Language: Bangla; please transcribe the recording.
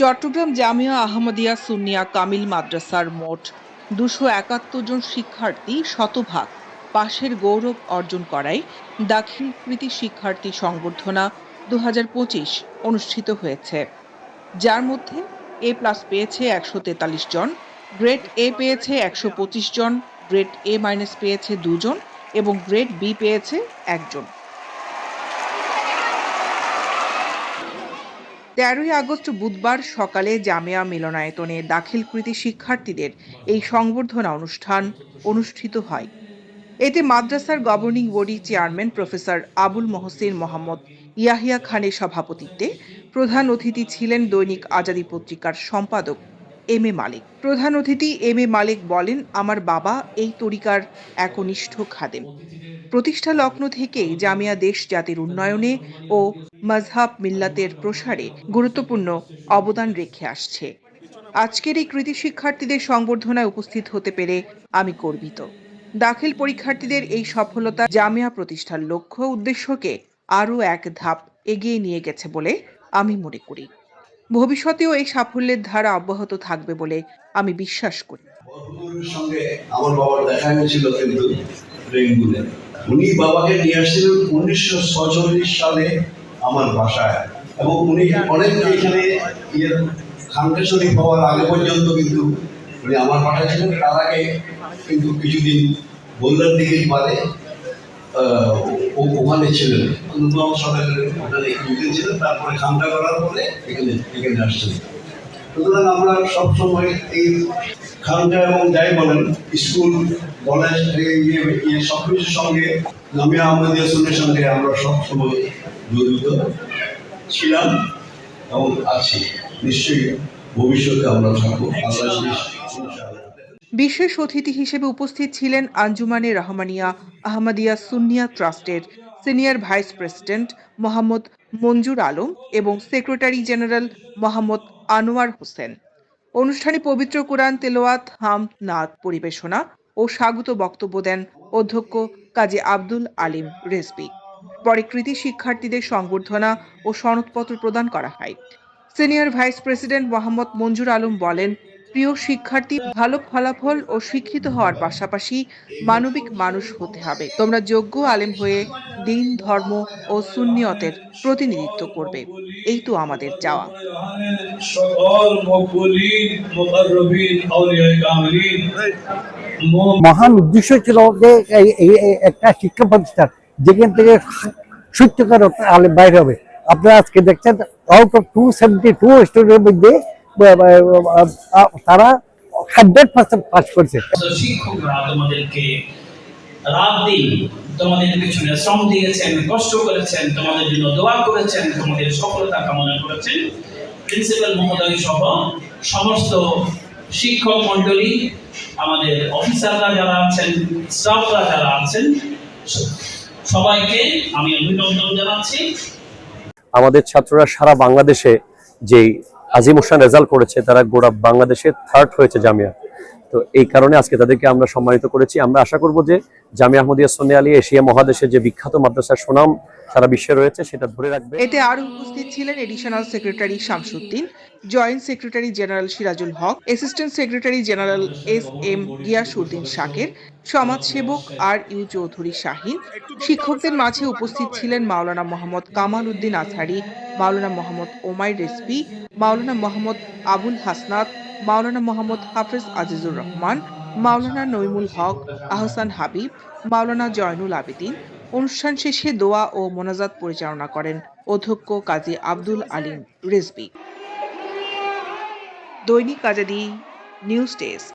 চট্টগ্রাম জামিয়া আহমদিয়া সুন্নিয়া কামিল মাদ্রাসার মোট দুশো একাত্তর জন শিক্ষার্থী শতভাগ পাশের গৌরব অর্জন করায় দাখিল কৃতি শিক্ষার্থী সংবর্ধনা দু অনুষ্ঠিত হয়েছে। যার মধ্যে এ প্লাস পেয়েছে একশো তেতাল্লিশ জন গ্রেড এ পেয়েছে একশো পঁচিশ জন গ্রেড এ মাইনাস পেয়েছে দুজন এবং গ্রেড বি পেয়েছে একজন। তেরোই আগস্ট বুধবার সকালে জামিয়া মিলনায়তনে দাখিলকৃতি শিক্ষার্থীদের এই সংবর্ধনা অনুষ্ঠান অনুষ্ঠিত হয়। এতে মাদ্রাসার governing body chairman professor Abul Mohsin Mohammad Yahya খানের সভাপতিত্বে প্রধান অতিথি ছিলেন দৈনিক আজাদী পত্রিকার সম্পাদক এম এ মালিক। প্রধান অতিথি এম এ মালিক বলেন, আমার বাবা এই তরিকার একনিষ্ঠ খাদেম। প্রতিষ্ঠা লগ্ন থেকেই জামিয়া দেশ জাতির উন্নয়নে ও মজহাব মিল্লাতের প্রসারে গুরুত্বপূর্ণ অবদান রেখে আসছে। আজকের এই কৃতি শিক্ষার্থীদের সংবর্ধনায় উপস্থিত হতে পেরে আমি গর্বিত। দাখিল পরীক্ষার্থীদের এই সফলতা জামিয়া প্রতিষ্ঠার লক্ষ্য উদ্দেশ্যকে আরও এক ধাপ এগিয়ে নিয়ে গেছে বলে আমি মনে করি। ভবিষ্যতেও এই সাফল্যের ধারা অব্যাহত থাকবে বলে আমি বিশ্বাস করি। সঙ্গে আমার বাবার দেখা হয়েছিল কিন্তু রেঙ্গুনে। উনি বাবাকে নিয়ে উনিশশো ছচল্লিশ সালে আমার বাসায়। এবং উনি অনেক এখানে ইয়ে খানকা হওয়ার আগে পর্যন্ত কিন্তু উনি আমার বাসায় ছিলেন। তার আগে কিন্তু কিছুদিন বললার দিঘির পারে ওখানে ছিলেন ছিলেন তারপরে খানকা করার পরে এখানে এখানে আসছেন সুতরাং আমরা সবসময় এই খানকা এবং যাই বলেন, স্কুল, কলেজ সব কিছুর সঙ্গে সুন্নের সঙ্গে আমরা সবসময় জড়িত ছিলাম এবং আছি। নিশ্চয়ই ভবিষ্যতে আমরা থাকব। বিশেষ অতিথি হিসেবে উপস্থিত ছিলেন আঞ্জুমানে রহমানিয়া আহমদিয়া সুন্নিয়া ট্রাস্টের senior vice president Mohammad Manjur Alam এবং সেক্রেটারি জেনারেল মোহাম্মদ আনোয়ার হোসেন। অনুষ্ঠানে পবিত্র কোরআন তেলোয়াত হাম নাদ পরিবেশনা ও স্বাগত বক্তব্য দেন অধ্যক্ষ কাজী আব্দুল আলিম রেজবি। পরে কৃতি শিক্ষার্থীদের সংবর্ধনা ও সনদপত্র প্রদান করা হয়। Senior vice president Mohammad Manjur Alam বলেন প্রিয় শিক্ষার্থী, ভালো ফলাফল ও শিক্ষিত হওয়ার পাশাপাশি মানবিক মানুষ হতে হবে। তোমরা যোগ্য আলেম হয়ে দিন, ধর্ম ও সুন্নিয়তের প্রতিনিধিত্ব করবে। এই তো আমাদের চাওয়া। মহান উদ্দেশ্য ছিল যে একটা শিক্ষা প্রতিষ্ঠান, যেখান থেকে সত্যকার আলেম বাইরে হবে। আপনারা আজকে দেখছেন out of two seventy two স্টুডেন্টের মধ্যে তারা হান্ড্রেড পার্সেন্ট পাস করছে। শিক্ষকরা তোমাদেরকে রাত দিন তোমাদের পিছনে শ্রম দিয়েছেন কষ্ট করেছেন তোমাদের জন্য দোয়া করেছেন তোমাদের সফলতা কামনা করেছেন। প্রিন্সিপাল মহোদয় সহ সমস্ত শিক্ষক মণ্ডলী আমাদের অফিসাররা যারা আছেন স্টাফরা যারা আছেন সবাইকে আমি অভিনন্দন জানাচ্ছি। আমাদের ছাত্ররা সারা বাংলাদেশে যেই আজিম হোসেন রেজাল্ট করেছে তারা গোড়া বাংলাদেশে থার্ড হয়েছে জামিয়া। তো এই কারণে আজকে তাদেরকে আমরা সম্মানিত করেছি। আমরা আশা করব যে জামিয়া আহমদিয়া সোনে আলী এশিয়া মহাদেশে যে বিখ্যাত মাদ্রাসার সুনাম সারা বিশ্বে রয়েছে, সেটা ধরে রাখবে। এতে আরও উপস্থিত ছিলেন additional secretary Shamsuddin joint secretary general Sirajul Haque assistant secretary general S M Giasuddin Shaker, সমাজসেবক আর ইউ চৌধুরী শাহিন, শিক্ষকদের মাঝে উপস্থিত ছিলেন মাওলানা মোহাম্মদ কামাল উদ্দিন আজহারি মাওলানা মোহাম্মদ ওমাই রেসপি, মাওলানা মোহাম্মদ আবুল হাসনাত মাওলানা মোহাম্মদ হাফিজ আজিজুর রহমান, মাওলানা নইমুল হক আহসান হাবিব, মাওলানা জয়নুল আবেদিন। অনুষ্ঠান শেষে দোয়া ও মোনাজাত পরিচালনা করেন অধ্যক্ষ কাজী আব্দুল আলীম রেজবি। দৈনিক আজাদি নিউজ ডেস্ক।